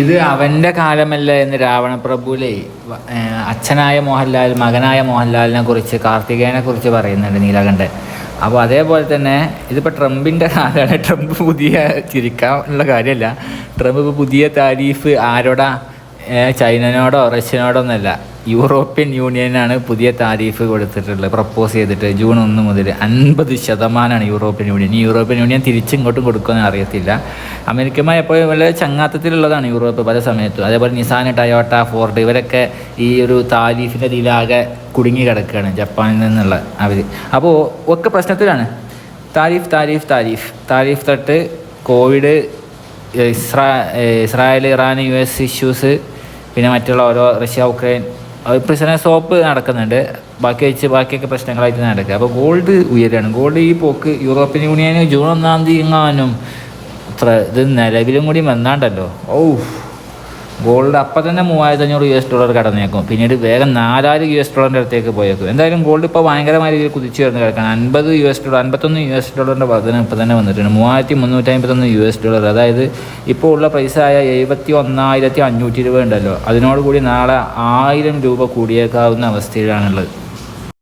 ഇത് അവന്റെ കാലമല്ല എന്ന് രാവണപ്രഭുവിലെ അച്ഛനായ മോഹൻലാൽ മകനായ മോഹൻലാലിനെ കുറിച്ച് കാർത്തികേയനെ കുറിച്ച് പറയുന്നുണ്ട് നീലകണ്ഠൻ. അപ്പോൾ അതേപോലെ തന്നെ ഇതിപ്പോൾ ട്രംപിന്റെ കാലമാണ് ട്രംപ് പുതിയ ചിരിക്കാനുള്ള കാര്യമല്ല. ട്രംപ് ഇപ്പോൾ പുതിയ താരീഫ് ആരോടാ ചൈനനോടോ റഷ്യനോടോ ഒന്നല്ല യൂറോപ്യൻ യൂണിയനാണ് പുതിയ താരീഫ് കൊടുത്തിട്ടുള്ളത് പ്രപ്പോസ് ചെയ്തിട്ട് ജൂൺ ഒന്ന് മുതൽ അൻപത് ശതമാനമാണ് യൂറോപ്യൻ യൂണിയൻ. ഈ യൂറോപ്യൻ യൂണിയൻ തിരിച്ചിങ്ങോട്ടും കൊടുക്കുമെന്ന് അറിയത്തില്ല. അമേരിക്കമായി എപ്പോഴും വളരെ ചങ്ങാത്തത്തിലുള്ളതാണ് യൂറോപ്പ് പല സമയത്തും. അതേപോലെ നിസാൻ ടയോട്ട ഫോർഡ് ഇവരൊക്കെ ഈ ഒരു താരീഫിന്റെ ഇതിലാകെ കുടുങ്ങി കിടക്കുകയാണ് ജപ്പാനിൽ നിന്നുള്ള അവർ അപ്പോൾ ഒക്കെ പ്രശ്നത്തിലാണ്. താരീഫ് താരീഫ് താരീഫ്. താരീഫ് തൊട്ട് covid Isra Israel Iran U S issues പിന്നെ മറ്റുള്ള ഓരോ റഷ്യ ഉക്രൈൻ പ്രശ്നം സോപ്പ് നടക്കുന്നുണ്ട്. ബാക്കി വെച്ച് ബാക്കിയൊക്കെ പ്രശ്നങ്ങളായിട്ട് നടക്കുക അപ്പോൾ ഗോൾഡ് ഉയരാണ്. ഗോൾഡ് ഈ പോക്ക് യൂറോപ്യൻ യൂണിയന് ജൂൺ ഒന്നാം തീയതി എങ്ങാനും അത്ര ഇത് നിലവിലും കൂടി വന്നാണ്ടല്ലോ. ഓ ഗോൾഡ് അപ്പം തന്നെ മൂവായിരത്തി അഞ്ഞൂറ് യു എസ് ഡോളർ കടന്നേക്കും. പിന്നീട് വേഗം നാലായിരം യു എസ് ഡോളറിന്റെ അടുത്തേക്ക് പോയേക്കും. എന്തായാലും ഗോൾഡ് ഇപ്പോൾ ഭയങ്കരമായ രീതിയിൽ കുതിച്ചു വരുന്ന കിടക്കണം അൻപത് യു എസ് ഡോളർ അൻപത്തൊന്ന് യു എസ് ഡോളറിന്റെ വർധന ഇപ്പം തന്നെ വന്നിട്ടുണ്ട്. മൂവായിരത്തി മുന്നൂറ്റി അമ്പത്തൊന്ന് യു എസ് ഡോളർ അതായത് ഇപ്പോൾ ഉള്ള പൈസ ആയ എഴുപത്തി ഒന്നായിരത്തി അഞ്ഞൂറ്റി രൂപ ഉണ്ടല്ലോ. അതിനോടുകൂടി നാളെ ആയിരം രൂപ കൂടിയേക്കാവുന്ന അവസ്ഥയിലാണുള്ളത്.